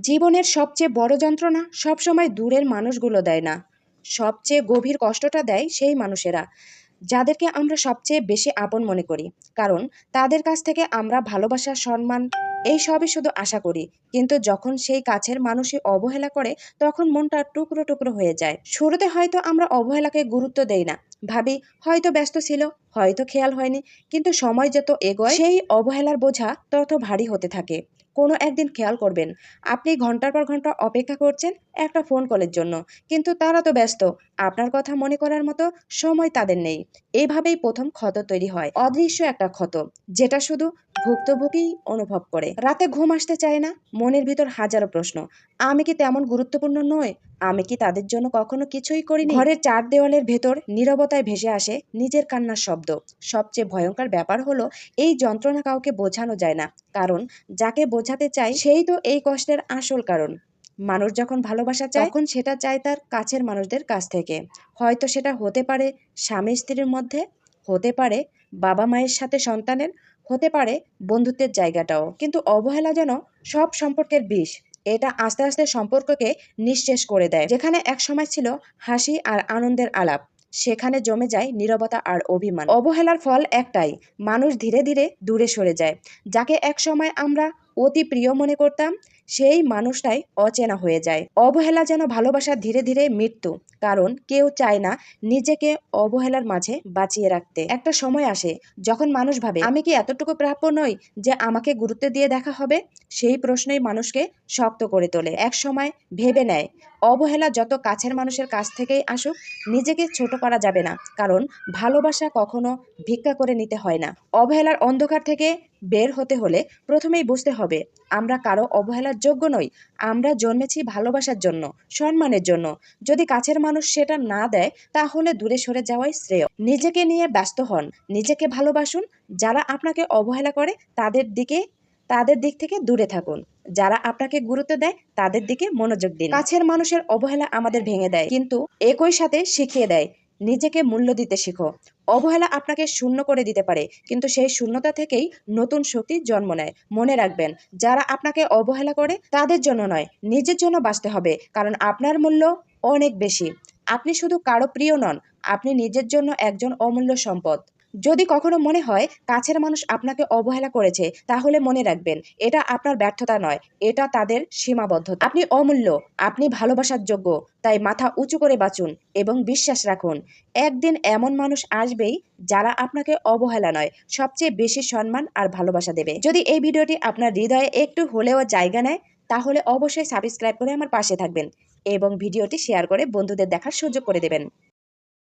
জীবনের সবচেয়ে বড় যন্ত্রণা সবসময় দূরের মানুষগুলো দেয় না। সবচেয়ে গভীর কষ্টটা দেয় সেই মানুষেরা, যাদেরকে আমরা সবচেয়ে বেশি আপন মনে করি। কারণ তাদের কাছ থেকে আমরা ভালোবাসা, সম্মান, এই সবই শুধু আশা করি। কিন্তু যখন সেই কাছের মানুষই অবহেলা করে, তখন মনটা টুকরো টুকরো হয়ে যায়। শুরুতে হয়তো আমরা অবহেলাকে গুরুত্ব দেই না। ভাবি, হয়তো ব্যস্ত ছিল, হয়তো খেয়াল হয়নি। কিন্তু সময় যত এগোয়, সেই অবহেলার বোঝা তত ভারী হতে থাকে। কোনো একদিন খেয়াল করবেন। আপনি ঘণ্টার পর ঘণ্টা অপেক্ষা করছেন একটা ফোন কলের জন্য। কিন্তু তারা তো ব্যস্ত। আপনার কথা মনে করার মতো সময় তাদের নেই। এইভাবেই প্রথম ক্ষত তৈরি হয়। অদৃশ্য একটা ক্ষত, যেটা শুধু ভুক্তভোগী অনুভব করে। রাতে ঘুম আসতে চায় না, মনের ভিতর হাজারো প্রশ্ন। আমি কি তেমন গুরুত্বপূর্ণ নই? আমি কি তাদের জন্য কখনো কিছুই করিনি? ঘরের চার দেওয়ালের ভেতর নীরবতায় ভেসে আসে নিজের কান্নার শব্দ। সবচেয়ে ভয়ঙ্কর ব্যাপার হলো, এই যন্ত্রণা কাউকে বোঝানো যায় না। কারণ, যাকে বোঝাতে চাই সেই তো এই কষ্টের আসল কারণ। মানুষ যখন ভালোবাসা চায়, তখন সেটা চায় তার কাছের মানুষদের কাছ থেকে। হয়তো সেটা হতে পারে স্বামী স্ত্রীর মধ্যে, হতে পারে বাবা মায়ের সাথে সন্তানের, হতে পারে বন্ধুত্বের জায়গাটাও। কিন্তু অবহেলা যেন সব সম্পর্কের বিষ। এটা আস্তে আস্তে সম্পর্ককে নিঃশেষ করে দেয়। যেখানে এক সময় ছিল হাসি আর আনন্দের আলাপ, সেখানে জমে যায় নিরবতা আর অভিমান। অবহেলার ফল একটাই, মানুষ ধীরে ধীরে দূরে সরে যায়, যাকে এক সময় আমরা অতি প্রিয় মনে করতাম সেই মানুষটাই অচেনা হয়ে যায়। অবহেলা যেন ভালোবাসা ধীরে ধীরে মৃত্যু, কারণ কেউ চায় না নিজেকে অবহেলার মাঝে বাঁচিয়ে রাখতে। একটা সময় আসে যখন মানুষ ভাবে, আমি কি এতটুকু প্রাপ্য নই যে আমাকে গুরুত্ব দিয়ে দেখা হবে? সেই প্রশ্নই মানুষকে শক্ত করে তোলে। এক সময় ভেবে নেয় অবহেলা যত কাছের মানুষের কাছ থেকেই আসুক, নিজেকে ছোট করা যাবে না। কারণ, ভালোবাসা কখনো ভিক্ষা করে নিতে হয় না। অবহেলার অন্ধকার থেকে বের হতে হলে প্রথমেই বুঝতে হবে, আমরা কারও অবহেলার যোগ্য নই। আমরা জন্মেছি ভালোবাসার জন্য, সম্মানের জন্য। যদি কাছের মানুষ সেটা না দেয়, তাহলে দূরে সরে যাওয়াই শ্রেয়। নিজেকে নিয়ে ব্যস্ত হন, নিজেকে ভালোবাসুন। যারা আপনাকে অবহেলা করে, তাদের দিকে তাদের দিক থেকে দূরে থাকুন। যারা আপনাকে গুরুত্ব দেয়, তাদের দিকে মনোযোগ দিন। কাছের মানুষের অবহেলা আমাদের ভেঙে দেয়, কিন্তু একই সাথে শিখিয়ে দেয়, নিজেকে মূল্য দিতে শিখো। অবহেলা আপনাকে শূন্য করে দিতে পারে, কিন্তু সেই শূন্যতা থেকেই নতুন শক্তি জন্ম নেয়। মনে রাখবেন, যারা আপনাকে অবহেলা করে, তাদের জন্য নয়, নিজের জন্য বাঁচতে হবে, কারণ আপনার মূল্য অনেক বেশি। আপনি শুধু কারও প্রিয় নন, আপনি নিজের জন্য একজন অমূল্য সম্পদ। যদি কখনো মনে হয় কাছের মানুষ আপনাকে অবহেলা করেছে, তাহলে মনে রাখবেন, এটা আপনার ব্যর্থতা নয়, এটা তাদের সীমাবদ্ধতা। আপনি অমূল্য, আপনি ভালোবাসার যোগ্য, তাই মাথা উঁচু করে বাঁচুন এবং বিশ্বাস রাখুন, একদিন এমন মানুষ আসবেই যারা আপনাকে অবহেলা নয়, সবচেয়ে বেশি সম্মান আর ভালোবাসা দেবে। যদি এই ভিডিওটি আপনার হৃদয়ে একটু হলেও জায়গা নেয়, তাহলে অবশ্যই সাবস্ক্রাইব করে আমার পাশে থাকবেন এবং ভিডিওটি শেয়ার করে বন্ধুদের দেখার সুযোগ করে দেবেন।